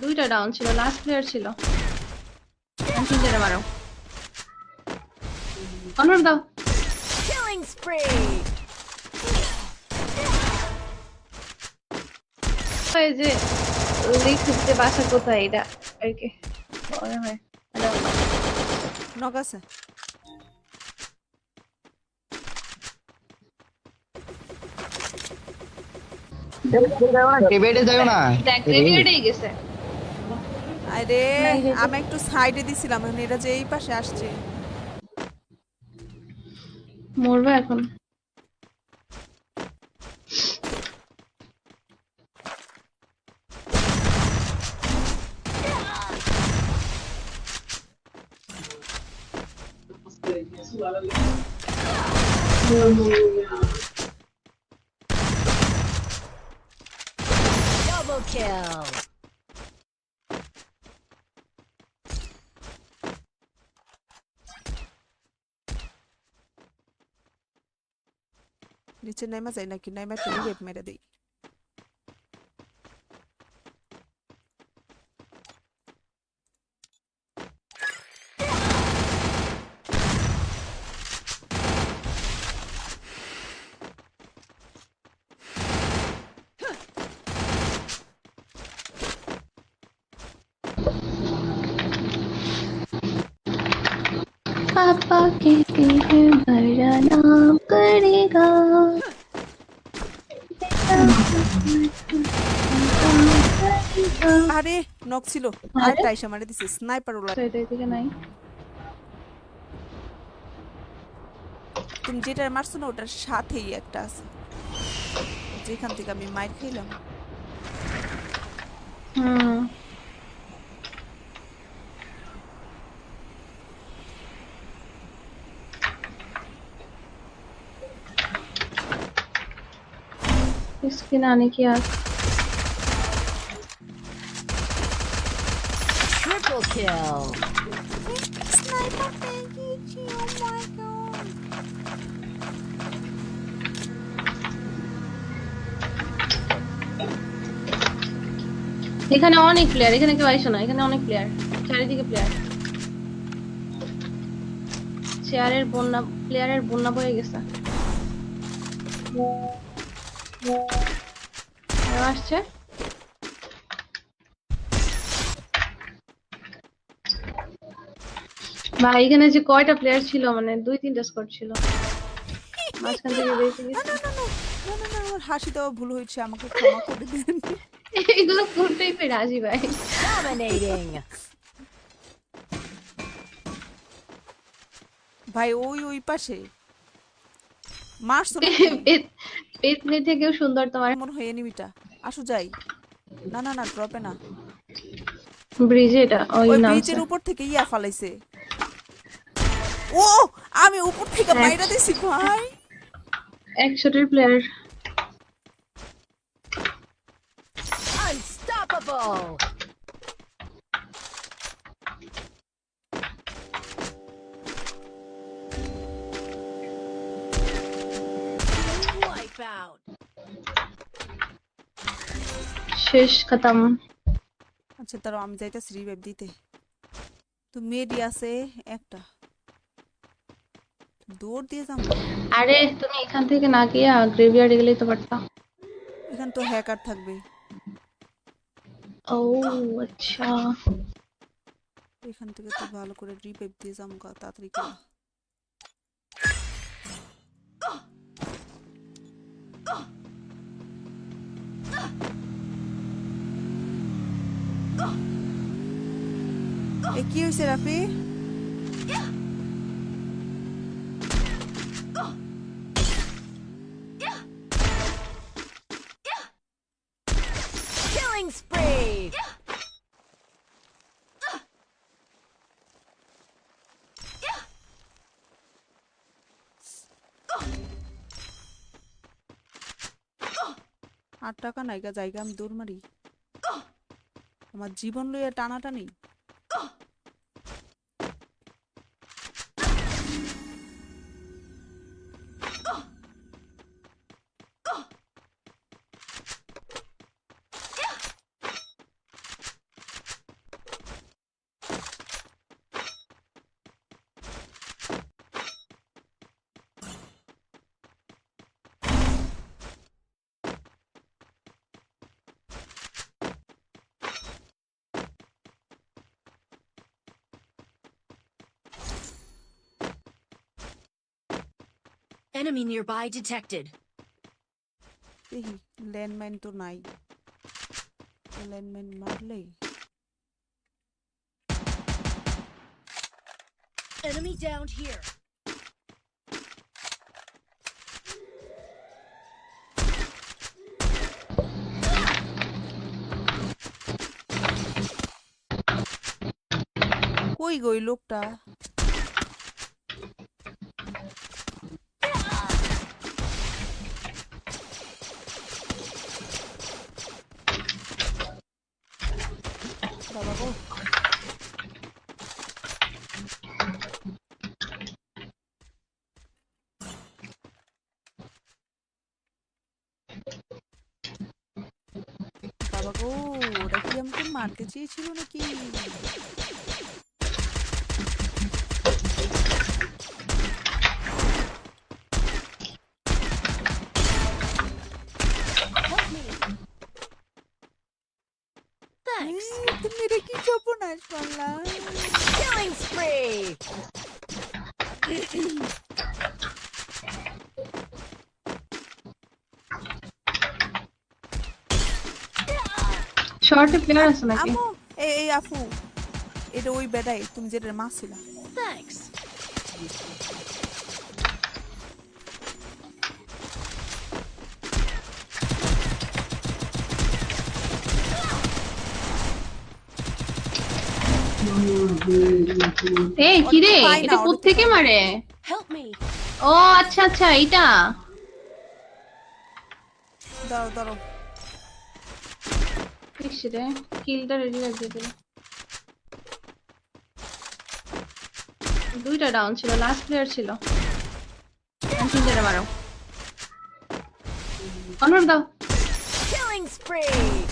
দুইটা ডাউন ছিল last player ছিল। আমি মারো। অনর দাও। Spree! এই যে লিখতে বাসা কোথায় এটা? আর কি? মনে হয়। নক আছে। যাও না? গেছে। আরে আমি একটু সাইডে দিছিলাম এখন এটা যে এই পাশে আসছে। মরবে এখন। Double kill! নিচে নাইমা যায় নাকি নাইমা একটু রিভেপ মেরে দেই पापा कहते हैं আরে নক ছিল। আরেকটা আইসা মারে দিছে স্নাইপার ওলা তো এদিকে নাই। তুমি যেটা মারছো না ওটার সাথেই একটা আছে। যেখান থেকে আমি মাইর খেলাম। হুম। স্কিন আনে কি আছে? Kill! পেয়ে গেছি ও মাই গড এখানে অনেক প্লেয়ার এখানে কেউ আইসো না, এখানে অনেক প্লেয়ার চারিদিকে প্লেয়ার চেয়ারের বন্যা প্লেয়ারের বন্যা বয়ে গেছে আসছে ভাই এখানে যে কয়টা প্লেয়ার ছিল মানে দুই তিনটা স্কোর ছিল? মাঝখান থেকে বেরিয়ে না গেছে। না না না না না না আমার হাসি দেওয়া ভুল হয়েছে আমাকে ক্ষমা করে দেন। এগুলো কোন টাইপের রাজি ভাই! ভাই ওই ওই পাশে। মারছো না পে- থেকেও সুন্দর তোমার। মনে হয় এনিমিটা আসো যাই। না না না ড্রপে না। ব্রিজে এটা ওই ওই ব্রিজের উপর থেকে ইয়া ফালাইছে। ও আমি উপর থেকে মাইরা দিছি ভাই। একশোটির প্লেয়ার out! শেষ খতম আচ্ছা তারও আমি যাইতেছি রিভাইভ দিতে। তো মেডি আছে একটা। দৌড় দিয়ে যাব। আরে তুমি এখান থেকে না গিয়ে গ্রেভিয়ার্ডে গেলেই তো পারতা। এখান তো হ্যাকার থাকবে ও আচ্ছা। এখান থেকে তো ভালো করে রিভাইভ দিয়ে যাব গা, তাড়াতাড়ি করে। এ কি হয়েছে রাফি? Killing spree! আট টাকা নাইগা জায়গা আমি দৌড় মারি আমার জীবন লইয়া টানাটানি Enemy nearby detected. দেখি ল্যান্ডমাইন তো নাই ল্যান্ডমাইন মারলেই Enemy down here. কই গই লোকটা বাবা গো ওটা কি আমাকে মারতে চেয়েছিল নাকি? এটা কি সর্বনাশ করলাম Killing spree. শর্টে প্লেয়ার আছে নাকি? আমো এই এই আফু। এটা ওই বেটাই তুমি যেটা মারছিলা। Thanks. এই কি রে? এটা ওটা কোত্থেকে মারে? ও আচ্ছা আচ্ছা এইটা। দাঁড়াও দাঁড়াও। ইস কিলটা রেডি রাখবে দিল দুইটা ডাউন ছিল লাস্ট প্লেয়ার ছিল। তিনটে দাও। Killing spree.